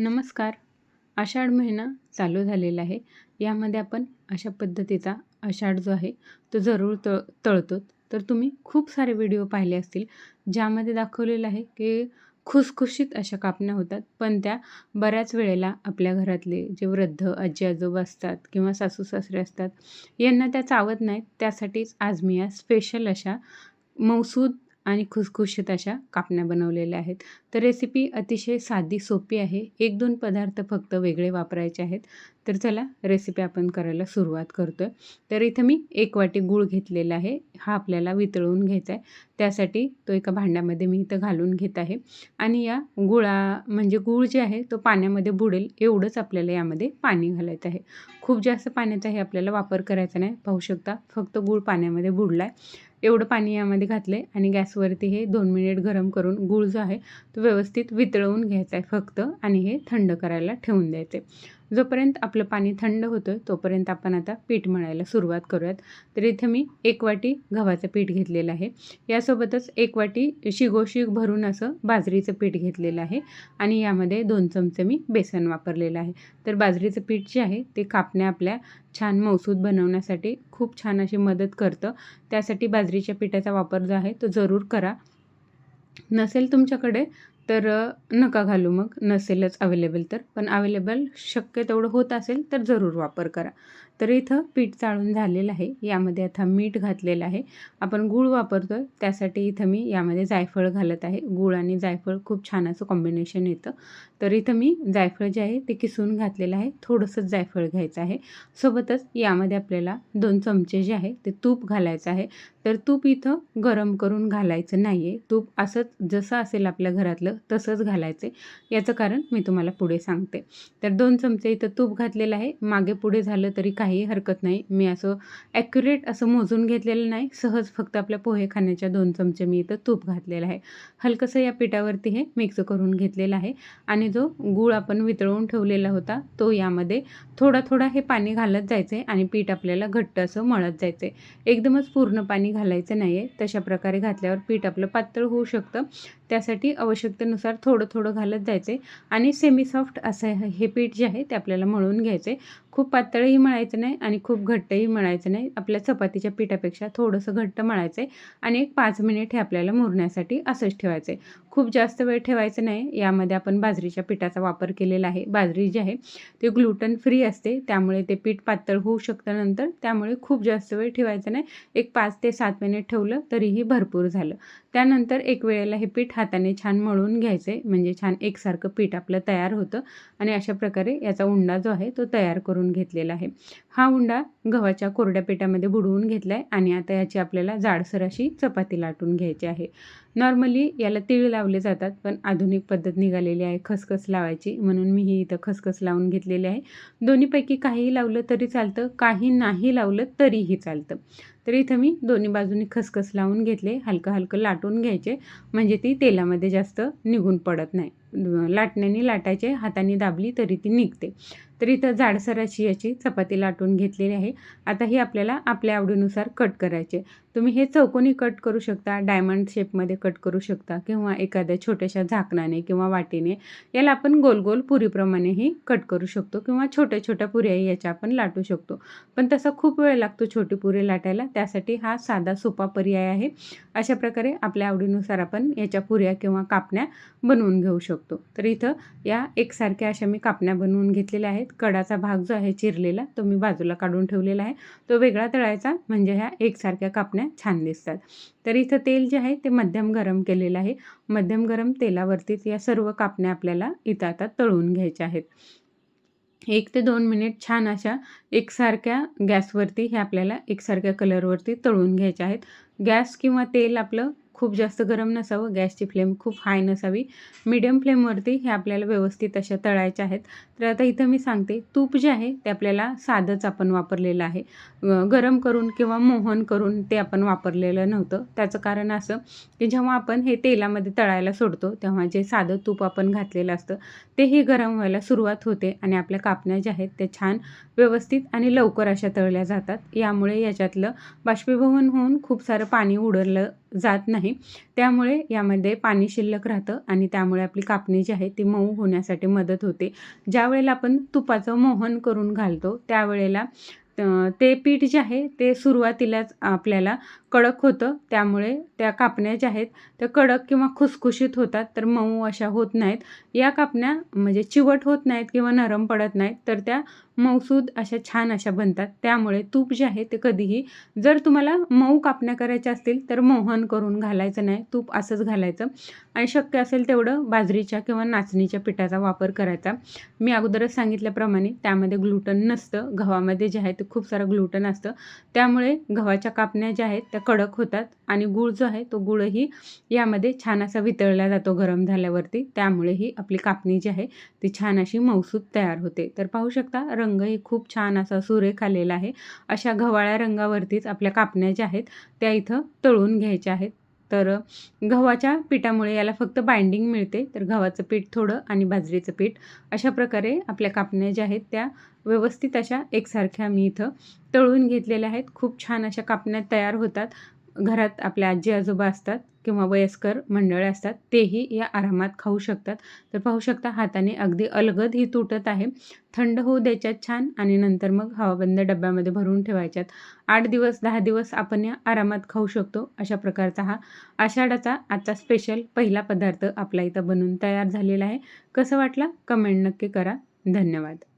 नमस्कार. आषाढ महिना चालू झालेला आहे. यामध्ये आपण अशा पद्धतीचा आषाढ जो आहे तो जरूर तळ तळतो. तर तुम्ही खूप सारे व्हिडिओ पाहिले असतील ज्यामध्ये दाखवलेलं आहे की खुसखुशीत अशा कापण्या होतात. पण त्या बऱ्याच वेळेला आपल्या घरातले जे वृद्ध आजी आजोबा असतात किंवा सासू सासरे असतात यांना त्या चावत नाहीत. त्यासाठीच आज मी या स्पेशल अशा मौसूद आणि खुसखुशीत अशा कापण्या बनवलेल्या आहेत. तर रेसिपी अतिशय साधी सोपी आहे. एक दोन पदार्थ फक्त वेगळे वापरायचे आहेत. तर चला रेसिपी आपण करायला सुरुवात करतो आहे तर इथं मी एक वाटी गूळ घेतलेला आहे. हा आपल्याला वितळवून घ्यायचा आहे. त्यासाठी तो एका भांड्यामध्ये मी इथं घालून घेत आहे. आणि या गुळा म्हणजे गूळ जे आहे तो पाण्यामध्ये बुडेल. एवढंच आपल्याला यामध्ये पाणी घालायचं आहे. खूप जास्त पाण्याचाही आपल्याला वापर करायचा नाही. पाहू शकता फक्त गूळ पाण्यामध्ये बुडला आहे एवढं पाणी यामध्ये घातलं आहे आणि गॅसवरती हे दोन मिनिट गरम करून गूळ जो आहे तो व्यवस्थित वितळवून घ्यायचा आहे फक्त आणि हे थंड करायला ठेवून द्यायचं. आहे जोपर्यंत आपलं पाणी थंड होतं तोपर्यंत आपण आता पीठ मळायला सुरुवात करूयात. तर इथे मी एक वाटी गव्हाचं पीठ घेतलेलं आहे. यासोबतच एक वाटी शिगोशिग भरून असं बाजरीचं पीठ घेतलेलं आहे आणि यामध्ये दोन चमचे मी बेसन वापरलेलं आहे. तर बाजरीचं पीठ जे आहे ते कापण्या आपल्या छान मौसूद बनवण्यासाठी खूप छान अशी मदत करतं. त्यासाठी बाजरीच्या पिठाचा वापर जो आहे तो जरूर करा. नसेल तुमच्याकडे तर नका घालू मग. नसेलच अवेलेबल तर. पण अवेलेबल शक्य तेवढं होत असेल तर जरूर वापर करा. तर इथं पीठ चाळून झालेलं आहे. यामध्ये आता मीठ घातलेलं आहे. आपण गूळ वापरतो आहे त्यासाठी इथं मी यामध्ये जायफळ घालत आहे. गूळ आणि जायफळ खूप छान असं कॉम्बिनेशन येतं. तर इथं मी जायफळ जे आहे ते किसून घातलेलं आहे. थोडंसंच जायफळ घ्यायचं आहे. सोबतच यामध्ये आपल्याला दोन चमचे जे आहे ते तूप घालायचं आहे. तर तूप इथं गरम करून घालायचं नाही आहे तूप असंच जसं असेल आपल्या घरातलं तसंच घालायचं याचं कारण मी तुम्हाला पुढे सांगते. तर दोन चमचे इथं तूप घातलेलं आहे. मागे पुढे झालं तरी काही काही हरकत नाही. मी असं ॲक्युरेट असं मोजून घेतलेलं नाही. सहज फक्त आपल्या पोहे खाण्याच्या दोन चमचे मी इथं तूप घातलेलं आहे. हलकंसं या पिठावरती हे मिक्स करून घेतलेलं आहे. आणि जो गूळ आपण वितळवून ठेवलेला होता तो यामध्ये थोडा थोडा हे पाणी घालत जायचं आहे आणि पीठ आपल्याला घट्ट असं मळत जायचं. आहे एकदमच पूर्ण पाणी घालायचं नाही आहे तशा प्रकारे घातल्यावर पीठ आपलं पातळ होऊ शकतं. त्यासाठी आवश्यकतेनुसार थोडं थोडं घालत जायचे आणि सेमी सॉफ्ट असं हे पीठ जे आहे ते आपल्याला मळून घ्यायचे. खूप पातळही मळायचं नाही आणि खूप घट्टही मळायचं नाही. आपल्या चपातीच्या पिठापेक्षा थोडंसं घट्ट मळायचं आहे आणि एक पाच मिनिट हे आपल्याला मुरण्यासाठी असंच ठेवायचं. आहे खूप जास्त वेळ ठेवायचं नाही. यामध्ये आपण बाजरीच्या पिठाचा वापर केलेला आहे. बाजरी जी आहे ते ग्लुटन फ्री असते. त्यामुळे ते पीठ पातळ होऊ शकतं नंतर. त्यामुळे खूप जास्त वेळ ठेवायचं नाही. एक पाच ते सात मिनिट ठेवलं तरीही भरपूर झालं. त्यानंतर एक वेळेला हे पीठ हाताने छान मळून घ्यायचे. म्हणजे छान एकसारखं पीठ आपलं तयार होतं. आणि अशा प्रकारे याचा उंडा जो आहे तो तयार करून घेतलेला आहे. हा उंडा गव्हाच्या कोरड्या पिठामध्ये बुडवून घेतला आहे आणि आता याची आपल्याला जाडसर अशी चपाती लाटून घ्यायची आहे. नॉर्मली याला तीळ लावले जातात पण आधुनिक पद्धत निघालेली आहे खसखस लावायची. म्हणून मी ही इथं खसखस लावून घेतलेली आहे. दोन्हीपैकी काहीही लावलं तरी चालतं काही नाही लावलं तरीही चालतं. तर इथं मी दोन्ही बाजूनी खसखस लावून घेतले हलकं हलकं लाटून घ्यायचे. म्हणजे ती तेलामध्ये जास्त निघून पडत नाही. लाटण्याने लाटायचे हाताने दाबली तरी ती निघते. तर इथं जाडसर अशी याची चपाती लाटून घेतलेली आहे. आता ही आपल्याला आपल्या आवडीनुसार कट करायचे. तुम्ही हे चौकोनी कट करू शकता डायमंड शेपमध्ये कट करू शकता किंवा एखाद्या छोट्याशा झाकणाने किंवा वाटीने. याला आपण गोल गोल पुरीप्रमाणेही कट करू शकतो किंवा छोट्या छोट्या पुऱ्याही याच्या आपण लाटू शकतो. पण तसा खूप वेळ लागतो छोटी पुरी लाटायला. त्यासाठी हा साधा सोपा पर्याय आहे. अशा प्रकारे आपल्या आवडीनुसार आपण याच्या पुऱ्या किंवा कापण्या बनवून घेऊ शकतो. तर इथं या एकसारख्या अशा मी कापण्या बनवून घेतलेल्या आहेत. कडाचा भाग जो आहे चिरलेला तो मी बाजूला काढून ठेवलेला आहे. तो वेगळा तळायचा म्हणजे ह्या एकसारख्या कापण्या छान दिसतात. तर इथं तेल जे आहे ते मध्यम गरम केलेलं आहे. मध्यम गरम तेलावरतीच या सर्व कापण्या आपल्याला इथं आता तळून घ्यायच्या आहेत. एक ते दोन मिनिट छान अशा एकसारख्या गॅसवरती हे आपल्याला एकसारख्या कलरवरती तळून घ्यायच्या आहेत. गॅस किंवा तेल आपलं खूप जास्त गरम नसावं गॅसची फ्लेम खूप हाय नसावी. मीडियम फ्लेमवरती हे आपल्याला व्यवस्थित अशा तळायच्या आहेत. तर आता इथं मी सांगते तूप जे आहे ते आपल्याला साधंच आपण वापरलेलं आहे. गरम करून किंवा मोहन करून ते आपण वापरलेलं नव्हतं. त्याचं कारण असं की जेव्हा आपण हे तेलामध्ये तळायला सोडतो तेव्हा जे साधं तूप आपण घातलेलं असतं तेही गरम व्हायला सुरुवात होते आणि आपल्या कापण्या ज्या आहेत त्या छान व्यवस्थित आणि लवकर अशा तळल्या जातात. यामुळे याच्यातलं बाष्पीभवन होऊन खूप सारं पाणी उडलं जात नाही. त्यामुळे यामध्ये पाणी शिल्लक राहतं आणि त्यामुळे आपली कापणी जी आहे ती मऊ होण्यासाठी मदत होते. ज्या वेळेला आपण तुपाचं मोहन करून घालतो त्यावेळेला ते पीठ जे आहे ते सुरुवातीलाच आपल्याला कडक होतं. त्यामुळे त्या कापण्या ज्या आहेत त्या कडक किंवा खुसखुशीत होतात तर मऊ अशा होत नाहीत. या कापण्या म्हणजे चिवट होत नाहीत किंवा नरम पडत नाहीत तर त्या मऊसूद अशा छान अशा बनतात. त्यामुळे तूप जे आहे ते कधीही जर तुम्हाला मऊ कापण्या करायच्या असतील तर मोहन करून घालायचं नाही. तूप असंच घालायचं. आणि शक्य असेल तेवढं बाजरीच्या किंवा नाचणीच्या पिठाचा वापर करायचा. मी अगोदरच सांगितल्याप्रमाणे त्यामध्ये ग्लुटन नसतं. गव्हामध्ये जे आहे ते खूप सारं ग्लुटन असतं. त्यामुळे गव्हाच्या कापण्या ज्या आहेत त्या कडक होतात आणि गूळ जो आहे तो गुळही यामध्ये छान असा वितळला जातो गरम झाल्यावरती. त्यामुळेही आपली कापणी जी आहे ती छान अशी मौसूद तयार होते. तर पाहू शकता रंगही खूप छान असा सुरेख आलेला आहे. अशा गव्हाळ्या रंगावरतीच आपल्या कापण्या ज्या आहेत त्या इथं तळून घ्यायच्या आहेत. तर गव्हाच्या पिठामुळे याला फक्त बाइंडिंग मिळते. तर गव्हाचं पीठ थोडं आणि बाजरीचं पीठ अशा प्रकारे आपल्या कापण्या ज्या आहेत त्या व्यवस्थित अशा एकसारख्या मी इथं तळून घेतलेल्या आहेत. खूप छान अशा कापण्या तयार होतात. घरात आपल्या आजी आजोबा असतात किंवा वयस्कर मंडळे असतात तेही या आरामात खाऊ शकतात. तर पाहू शकता हाताने अगदी अलगद ही तुटत आहे. थंड होऊ द्यायच्यात छान आणि नंतर मग हवाबंद डब्यामध्ये भरून ठेवायच्यात. आठ दिवस दहा दिवस आपण या आरामात खाऊ शकतो अशा प्रकारचा हा आषाढाचा आजचा स्पेशल पहिला पदार्थ आपला इथं बनून तयार झालेला आहे. कसं वाटला? कमेंट नक्की करा. धन्यवाद.